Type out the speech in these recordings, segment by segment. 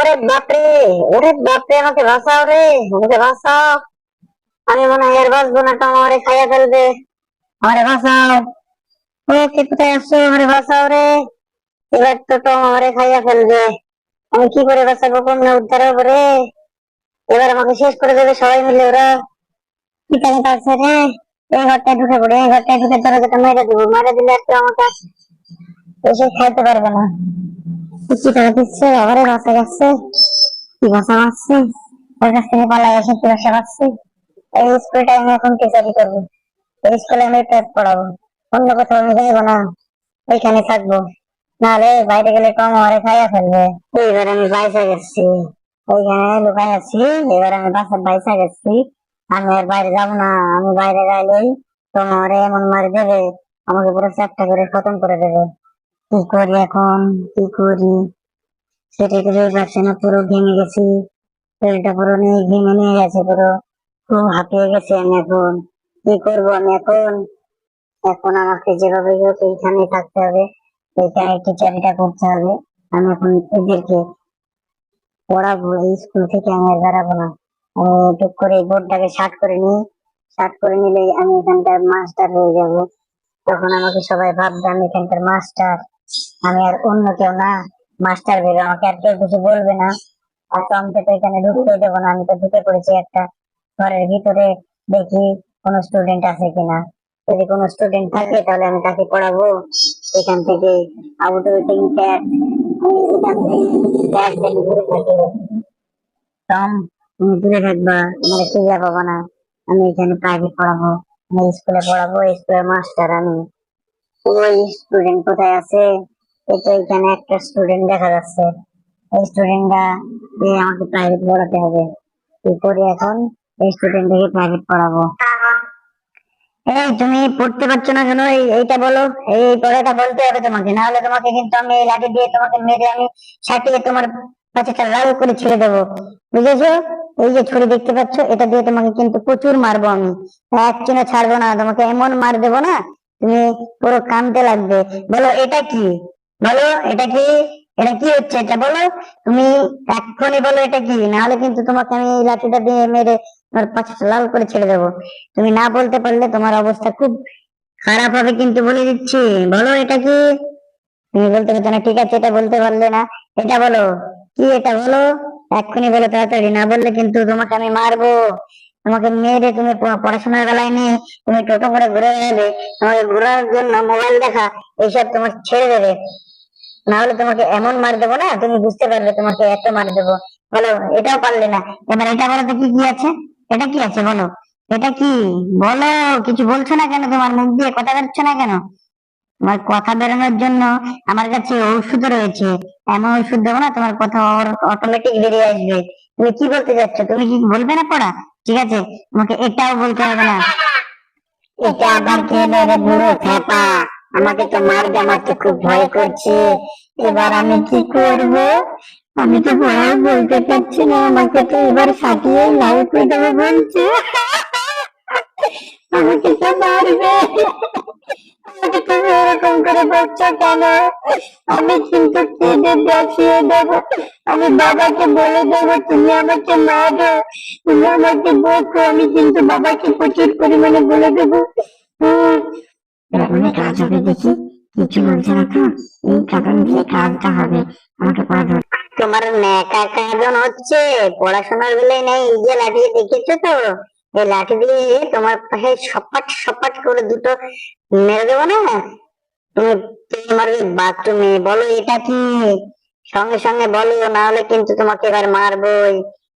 ওরে বাপরে ওরে বাপরে, আমাকে বাঁচাও রে, আমাকে বাঁচাও। আমি মনে হয় আর বাঁচবো না, টম, আমারে খাইয়া ফেলবে। আমারে বাঁচাও। ও কোথায় আসছো আমারে রে। এবার তো আমারে খাইয়া ফেলবে। আমি কি করে উদ্ধার হব রে এবার আমাকে শেষ করে দেবে সবাই মিলে ওরা। কি পাচ্ছে রে। এই ঘরটায় ঢুকে পড়ে, এই ঘরটায় ঢুকে দরজাটা মেরে দেবো। মেরে দিলে আমাকে এসে খাইতে পারবে না। কি টাকা দিচ্ছে আবারে বাঁচা যাচ্ছে কি কাছ থেকে এসে কি এই আমি এখন করব এই স্কুলে আমি পড়াবো অন্য কোথাও আমি যাইবো না ওইখানে থাকব নাহলে বাইরে গেলে কম আমারে খাইয়া ফেলবে এইবার আমি বাইসা গেছি ওইখানে লুকাই আছি এবার আমি বাসার বাইসা গেছি আমি আর বাইরে যাব না, আমি বাইরে গেলেই তোমার এমন মারি দেবে, আমাকে পুরো চারটা করে খতম করে দেবে। কি করি এখন? কি করি? সেটা করে পারছি না, পুরো ভেঙে গেছি। শরীরটা পুরো নিয়ে ভেঙে নিয়ে গেছে, পুরো খুব হাঁপিয়ে গেছি আমি এখন। কি করব আমি এখন? এখন আমাকে যেভাবে হোক এইখানে থাকতে হবে, এইখানে টিচারিটা করতে হবে। আমি এখন এদেরকে পড়াবো, এই স্কুল থেকে আমি আর বেড়াবো না। আমি টুক করে এই বোর্ডটাকে শার্ট করে নিই। শার্ট করে নিলে আমি এখানকার মাস্টার হয়ে যাব। তখন আমাকে সবাই ভাববে আমি এখানকার মাস্টার। আমি আর অন্য কেউ না। মাস্টার ভেবে আমাকে আর কেউ কিছু বলবে না। আর তো আমাকে তো এখানে ঢুকতে দেবো না। আমি তো ঢুকে পড়েছি একটা ঘরের ভিতরে। দেখি কোন স্টুডেন্ট আছে কিনা। যদি কোনো স্টুডেন্ট থাকে তাহলে আমি তাকে পড়াবো। এখান থেকে আউট উইটিং ক্যাট টম, তুমি দূরে থাকবা। আমার সুবিধা পাবো না। আমি এখানে প্রাইভেট পড়াবো। আমি স্কুলে পড়াবো। স্কুলের মাস্টার আমি। ওই স্টুডেন্ট কোথায় আছে? তো এখানে একটা স্টুডেন্ট দেখা যাচ্ছে। এই স্টুডেন্টটা আমাকে প্রাইভেট পড়াতে হবে। কি করি এখন? এই স্টুডেন্টকে প্রাইভেট পড়াবো। এই তুমি পড়তে পারছ না কেন? এই, এইটা বলো। এই পড়াটা বলতে হবে তোমাকে। না হলে তোমাকে কিন্তু আমি এই লাঠি দিয়ে তোমাকে মেরে আমি সাটিয়ে তোমার পাঁচটা লাল করে ছেড়ে দেবো। বুঝেছ? এই যে ছুরি দেখতে পাচ্ছ, এটা দিয়ে তোমাকে কিন্তু প্রচুর মারবো আমি। এক চিনে ছাড়বো না, তোমাকে এমন মার দেবো না তুমি পুরো কানতে লাগবে। বলো, এটা কি? বলো, এটা কি? এটা কি হচ্ছে? এটা বলো। তুমি এক্ষুনি বলো, এটা কি? নাহলে কিন্তু তোমাকে আমি এই লাঠিটা দিয়ে মেরে তোমার পাঁচটা লাল করে ছেড়ে দেবো। তুমি না বলতে পারলে তোমার অবস্থা খুব খারাপ হবে কিন্তু বলে দিচ্ছি। বলো, এটা কি? তুমি বলতে পারছ না, ঠিক আছে, এটা বলতে পারলে না। এটা বলো, কি এটা বলো? এক্ষুনি বলো তাড়াতাড়ি, না বললে কিন্তু তোমাকে আমি মারবো। তোমাকে মেরে তুমি পড়াশোনার বেলায় নিয়ে তুমি টোটো করে ঘুরে বেড়াবে তোমাকে ঘোরার জন্য মোবাইল দেখা, এইসব তোমার ছেড়ে দেবে। না হলে তোমাকে এমন মার দেবো না, তুমি বুঝতে পারবে তোমাকে এত মার দেবো। বলো, এটাও পারলে না। এবার এটা বলো তো কি কি আছে? এটা কি আছে বলো? এটা কি? বলো, কিছু বলছো না কেন তোমার? মুখ দিয়ে কথা বেরোচ্ছে না কেন? তোমার কথা বেরোনোর জন্য আমার কাছে ঔষধ রয়েছে। এমন ওষুধ দেবো না, তোমার কথা অটোমেটিক বেরিয়ে আসবে। তুমি কি বলতে চাচ্ছ? তুমি কি বলবে না পড়া? ঠিক আছে? আমাকে এটাও বলতে হবে না। এটা আবার কে রে বুড়ো ফেপা আমাকে তো মারবে আমার তো খুব ভয় করছে। এবার আমি কি করব? আমি তো ভয় বলতে পারছি না। আমাকে তো এবার ফাটিয়ে লাল করে দেবে বলছে। আমাকে তো মারবে। আমাকে তুমি এরকম করে বলছো কেন? আমি কিন্তু কেঁদে বাঁচিয়ে দেবো। আমি বাবাকে বলে দেবো তুমি আমাকে মারো। তুমি আমাকে বকো। আমি কিন্তু বাবাকে প্রচুর পরিমাণে বলে দেবো। কাজ হবে দেখি। কিছু বলছে তো? এই কারণ দিয়ে কাজটা হবে। আমাকে পড়া তোমার ন্যাকা কাজন হচ্ছে। পড়াশোনার বেলায় নেই যে লাঠি দেখেছ তো? এই লাঠি দিয়ে তোমার পাশে সপাট সপাট করে দুটো মেরে দেবো না? তুমি তোমার বাথরুমে বলো এটা কি? সঙ্গে সঙ্গে বলো না হলে কিন্তু তোমাকে এবার মারবোই।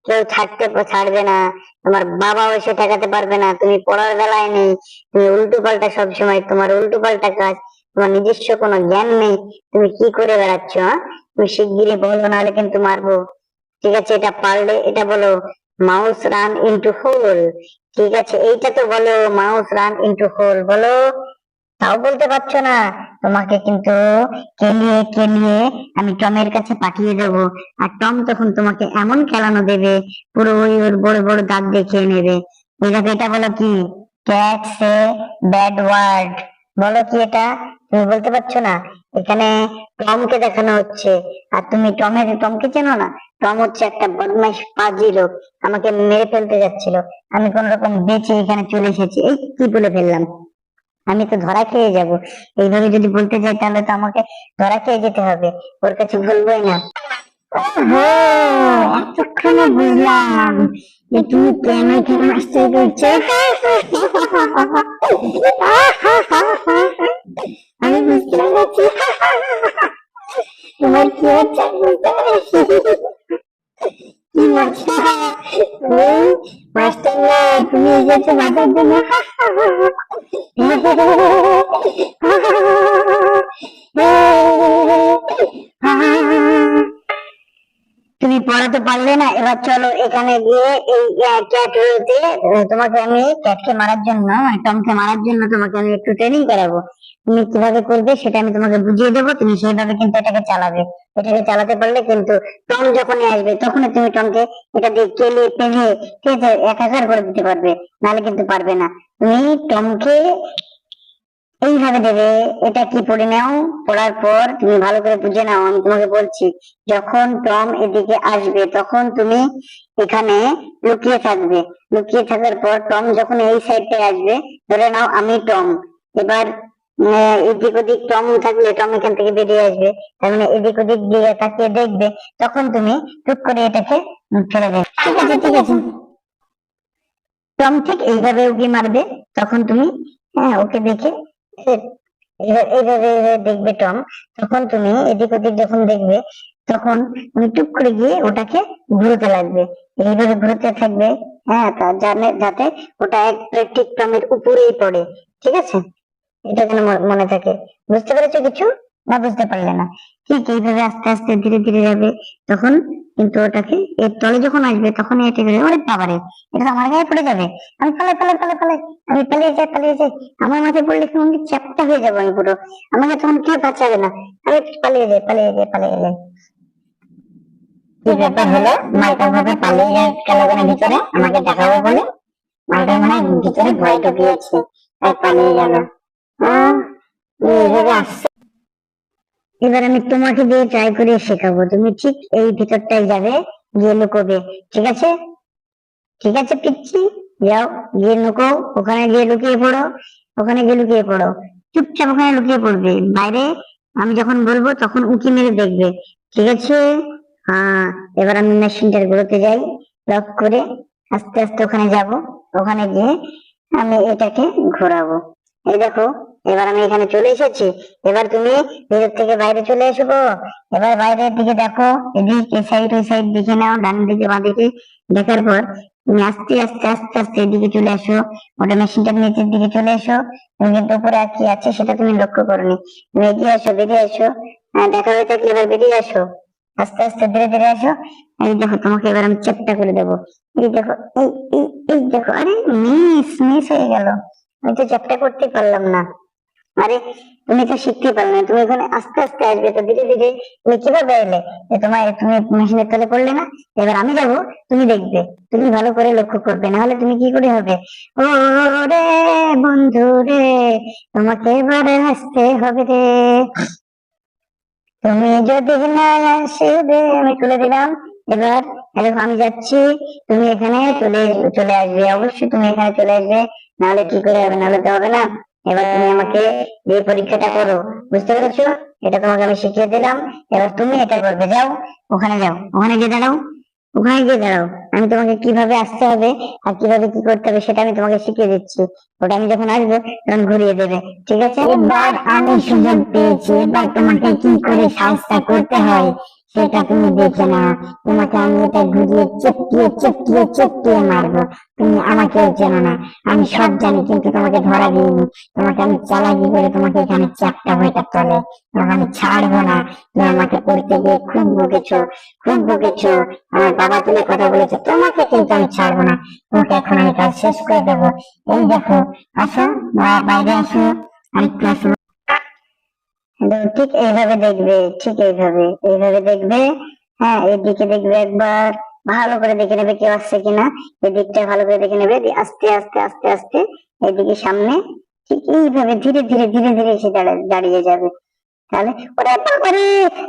কেউ ছাড়তে ছাড়বে না। তোমার বাবা এসে ঠেকাতে পারবে না। তুমি পড়ার বেলায় নেই। তুমি উল্টো পাল্টা সবসময় তোমার উল্টো পাল্টা কাজ। তোমার নিজস্ব কোনো জ্ঞান নেই। তুমি কি করে বেড়াচ্ছ তুমি শিগগিরই বলো, নাহলে কিন্তু মারবো। ঠিক আছে, এটা পারলে এটা বলো মাউস রান ইনটু হোল ঠিক আছে, এইটা তো বলো মাউস রান ইনটু হোল বলো। তাও বলতে পারছ না। তোমাকে কিন্তু কেলিয়ে কেলিয়ে আমি টমের কাছে পাঠিয়ে দেবো। আর টম তখন তোমাকে এমন খেলানো দেবে, পুরো ওই ওর বড় বড় দাঁত দেখিয়ে নেবে। দেখো, এটা বলো কি? ক্যাট সে ব্যাড ওয়ার্ড বলো কি এটা? তুমি বলতে পারছ না? এখানে টমকে দেখানো হচ্ছে। আর তুমি টমের টমকে চেনো না? টম হচ্ছে একটা বদমাইশ, পাজি লোক। আমাকে মেরে ফেলতে যাচ্ছিল। আমি কোন রকম বেঁচে এখানে চলে এসেছি। এই কি বলে ফেললাম? আমি তো ধরা খেয়ে যাব। এইভাবে যদি বলতে যাই, তাহলে তো আমাকে ধরা খেয়ে যেতে হবে। ওর কাছে বলবোই না। এতক্ষণে বুঝলাম যে তুমি প্রেমে খেলে মাস্টার করছ। আমি বুঝতে পেরেছি। তোমার কি হচ্ছে বুঝতে পেরেছি। কি বলছো তুমি মাস্টার না, তুমি এসেছ মাথার জন্য। তুমি পড়াতে পারলে না, এবার চলো এখানে গিয়ে এই ক্যাট রয়েছে তোমাকে আমি ক্যাটকে মারার জন্য মানে টমকে মারার জন্য তোমাকে আমি একটু ট্রেনিং করাবো। তুমি কীভাবে করবে সেটা আমি তোমাকে বুঝিয়ে দেবো, তুমি সেইভাবে কিন্তু এটাকে চালাবে। এটাকে চালাতে পারলে কিন্তু টম যখনই আসবে, তখনই তুমি টমকে এটা দিয়ে কেলে পেলে ঠিক আছে একাকার করে দিতে পারবে। নাহলে কিন্তু পারবে না। তুমি টমকে এইভাবে দেবে এটা কি পড়ে নাও? পড়ার পর তুমি ভালো করে বুঝে নাও, আমি তোমাকে বলছি, যখন টম এদিকে আসবে, তখন তুমি এখানে লুকিয়ে থাকবে। লুকিয়ে থাকার পর টম যখন এই সাইডে আসবে, ধরে নাও আমি টম। এবার এদিক ওদিক টম থাকলে টম এখান থেকে বেরিয়ে আসবে। তার মানে এদিক ওদিক দিয়ে তাকিয়ে দেখবে, তখন তুমি টুক করে এটাকে ফেলে দেবে। ঠিক আছে ঠিক আছে। টম ঠিক এইভাবে উকি মারবে, তখন তুমি হ্যাঁ ওকে দেখে এইভাবে এইভাবে দেখবে টম। তখন তুমি এদিক ওদিক যখন দেখবে, তখন তুমি টুক করে গিয়ে ওটাকে ঘুরতে লাগবে। এইভাবে ঘুরতে থাকবে হ্যাঁ যাতে ওটা এক ঠিক টমের উপরেই পড়ে, ঠিক আছে? এটা যেন মনে থাকে। বুঝতে পেরেছ কিছু? না, বুঝতে পারলে না। ঠিক এইভাবে আস্তে আস্তে ধীরে ধীরে যাবে, তখন কিন্তু ওটাকে এর তলে যখন আসবে তখন এটা ওরে বাবারে এটা আমার গায়ে পড়ে যাবে। আমি পালাই পালাই পালাই পালাই আমি পালিয়ে যাই পালিয়ে যাই। আমার মাথায় পড়লে কি আমি চ্যাপটা হয়ে যাব আমি পুরো? আমাকে তখন কেউ বাঁচাবে না। আমি পালিয়ে যাই পালিয়ে যাই পালিয়ে যাই। ভিতরে? আমাকে দেখাবো বলে? মানে ভিতরে ভয় ঢুকিয়েছে তাই পালিয়ে গেল। এইভাবে আসছে। এবার আমি তোমাকে দিয়ে ট্রাই করে শেখাবো। তুমি ঠিক এই ভিতরটায় যাবে, গিয়ে লুকোবে। ঠিক আছে? ঠিক আছে, পিচ্ছি? যাও, গিয়ে লুকো ওখানে গিয়ে লুকিয়ে পড়ো। ওখানে গিয়ে লুকিয়ে পড়ো। চুপচাপ ওখানে লুকিয়ে পড়বে। বাইরে আমি যখন বলব, তখন উঁকি মেরে দেখবে। ঠিক আছে? হ্যাঁ এবার আমি মেশিনটার গুলোতে যাই। লক করে আস্তে আস্তে ওখানে যাব। ওখানে গিয়ে আমি এটাকে ঘোরাবো। এই দেখো এবার আমি এখানে চলে এসেছি। এবার তুমি ভিতর থেকে বাইরে চলে এসো এবার বাইরের দিকে দেখো, এদিক সাইড ওই সাইড দেখে নাও, ডান দিকে, বাঁ দিকে। দেখার পর তুমি আস্তে আস্তে আস্তে আস্তে এদিকে চলে আসো ওটা মেশিনটার নিচের দিকে চলে এসো। তুমি কিন্তু উপরে কি আছে সেটা তুমি লক্ষ্য করনি। তুমি এগিয়ে আসো বেরিয়ে আসো হ্যাঁ দেখা হয়ে থাকলে এবার বেরিয়ে আসো। আস্তে আস্তে, ধীরে ধীরে আসো। এই দেখো, তোমাকে এবার আমি চেপটা করে দেবো। এই দেখো, এই এই দেখো, আরে মিস মিস হয়ে গেল। আমি তো চেপটা করতে পারলাম না। আরে, তুমি তো শিখতে পারলে না। তুমি ওখানে আস্তে আস্তে আসবে তো ধীরে ধীরে। তুমি কীভাবে এলে যে তোমার তুমি মেশিনের তলে পড়লে না? এবার আমি যাব, তুমি দেখবে। তুমি ভালো করে লক্ষ্য করবে। না হলে তুমি কি করে হবে? ও রে বন্ধু রে, তোমাকে এবারে আসতে হবে রে। তুমি যদি না আসবে আমি তুলে দিলাম। এবার দেখো আমি যাচ্ছি। তুমি এখানে চলে চলে আসবে। অবশ্যই তুমি এখানে চলে আসবে। নাহলে কি করে হবে? নাহলে তো হবে না। এবার তুমি আমাকে যে পরীক্ষাটা করো, বুঝতে পেরেছ? এটা তোমাকে আমি শিখিয়ে দিলাম। এবার তুমি এটা করবে, যাও, ওখানে যাও, ওখানে গিয়ে দাঁড়াও, ওখানে গিয়ে দাঁড়াও। আমি তোমাকে কীভাবে আসতে হবে আর কীভাবে কি করতে হবে সেটা আমি তোমাকে শিখিয়ে দিচ্ছি। ওটা আমি যখন আসব, তখন ঘুরিয়ে দেবে, ঠিক আছে? এবার আমি সুযোগ পেয়েছি, এবার তোমাকে কি করে সাহায্য করতে হয় সেটা তুমি দেখে নাও। তোমাকে আমি এটা ঘুরিয়ে চেপটিয়ে চেপটিয়ে চেপটিয়ে মারবো। তুমি আমাকে চেনো না। আমি সব জানি, কিন্তু তোমাকে ধরা দিইনি। তোমাকে আমি চালাকি করে তোমাকে এখানে চাপটা হইতে চলে তোমাকে আমি ছাড়বো না। তুমি আমাকে পড়তে গিয়ে খুব বকেছো খুব বকেছো। আমার বাবা তুলে কথা বলেছে, তোমাকে কিন্তু আমি ছাড়বো না। তোমাকে এখন আমি কাজ শেষ করে দেবো। এই দেখো, আসো বাইরে আসো, আরেকটু আসো। ঠিক এইভাবে দেখবে, ঠিক এইভাবে এইভাবে দেখবে হ্যাঁ এদিকে দেখবে একবার, ভালো করে দেখে নেবে কেউ আসছে কিনা এদিকটা ভালো করে দেখে নেবে আস্তে আস্তে আস্তে আস্তে এদিকে সামনে, ঠিক এইভাবে ধীরে ধীরে ধীরে ধীরে এসে দাঁড়া- দাঁড়িয়ে যাবে। তাহলে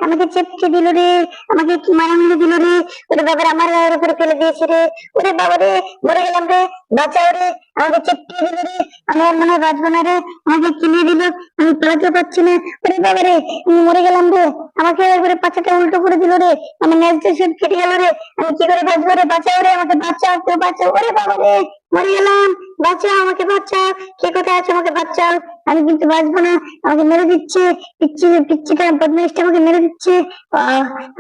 আমাকে দিল রে, আমাকে দিল রে, ওরে আমার গায়ের উপরে ফেলে দিয়েছে রে। ওরে বাবারে মরে গেলাম রে, বাঁচাও রে, আমাকে দিল রে আমি আর মনে বাঁচবো না রে, আমাকে কিনে দিল, আমি পালাতে পারছি না। ওরে বাবারে আমি মরে গেলাম রে আমাকে একবারে উল্টো করে দিল রে, আমার ন্যায্য সুদ কেটে গেল রে, আমি কি করে বাঁচবো রে, বাঁচাও রে, আমাকে বাঁচাও, কেউ বাঁচাও, ওরে বাবারে মরে গেলাম, বাঁচাও, আমাকে বাঁচাও, কে কোথায় আছে আমাকে বাঁচাও। আমি কিন্তু বাঁচবো না। আমাকে মেরে দিচ্ছে। পিচ্ছি পিচ্ছিটা বদমাইশটা আমাকে মেরে দিচ্ছে।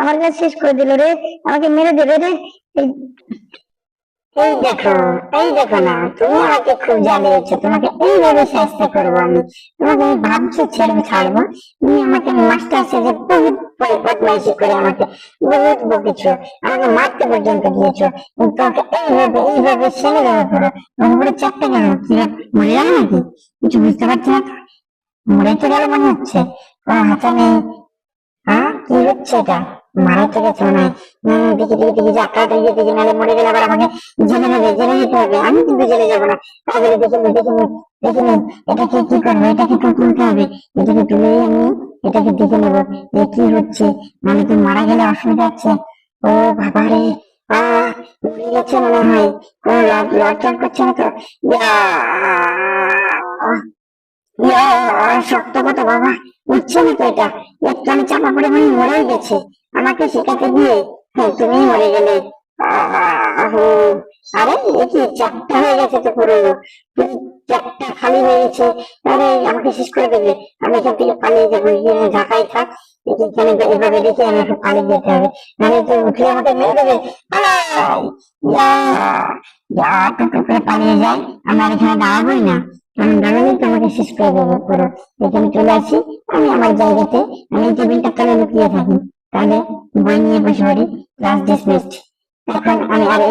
আমার কাছে শেষ করে দিল রে। আমাকে মেরে দেবে রে। এই দেখো এই দেখো না তুমি আমাকে খুব জ্বালিয়েছো তোমাকে এইভাবে শাস্তি করব আমি। তোমাকে আমি ভাবছ ছেড়ে ছাড়বো। তুমি আমাকে মাস্টার সেজে বহুত বদমাইশি করে আমাকে বহুত বকেছো। আমাকে মারতে পর্যন্ত দিয়েছ। তোমাকে এইভাবে এইভাবে ছেড়ে দেবো পুরো পুরো চাপতে গেল মরে গেল নাকি? কিছু বুঝতে পারছি না তো। মরে তো গেল মনে হচ্ছে। কোনো নেই। হ্যাঁ? কি হচ্ছে এটা? মারা গেছে মনে নাহলে মরে গেলে আবার আমাকে নেবে হবে। আমি কিন্তু যাব না। তাড়াতাড়ি দেখে দেখে দেখে এটাকে কি করব এটাকে তো তুলতে হবে? এটাকে তুলেই আমি, এটাকে দেখে নেব কি হচ্ছে। তো মারা গেলে অসুবিধা ও বাবা রে আহ মরে গেছে মনে হয়। করছে না তো? শক্ত কথা বাবা। উঠছে না তো এটা? একটু আমি চাপা পড়ে মনে মরেই গেছে। আমাকে শেখাতে গিয়ে হ্যাঁ তুমি মরে গেলে আরে চারটা হয়ে গেছে তো পুরো। চারটা খালি হয়ে গেছে। আরে, আমাকে শেষ করে দেবে। আমি এখান থেকে পালিয়ে যাব। ঢাকায় থাক আমি হবে। দেবে। পালিয়ে আমরা এখানে দাঁড়াবোই না। কারণ দাঁড়ালে তো আমাকে শেষ করে দেবো এখানে চলে আসি। আমি আমার জায়গাতে, আমি টেবিলটা তলে লুকিয়ে থাকি। তাহলে বই নিয়ে বসে পড়ি ক্লাস ডিসমিসড এখন আমি আর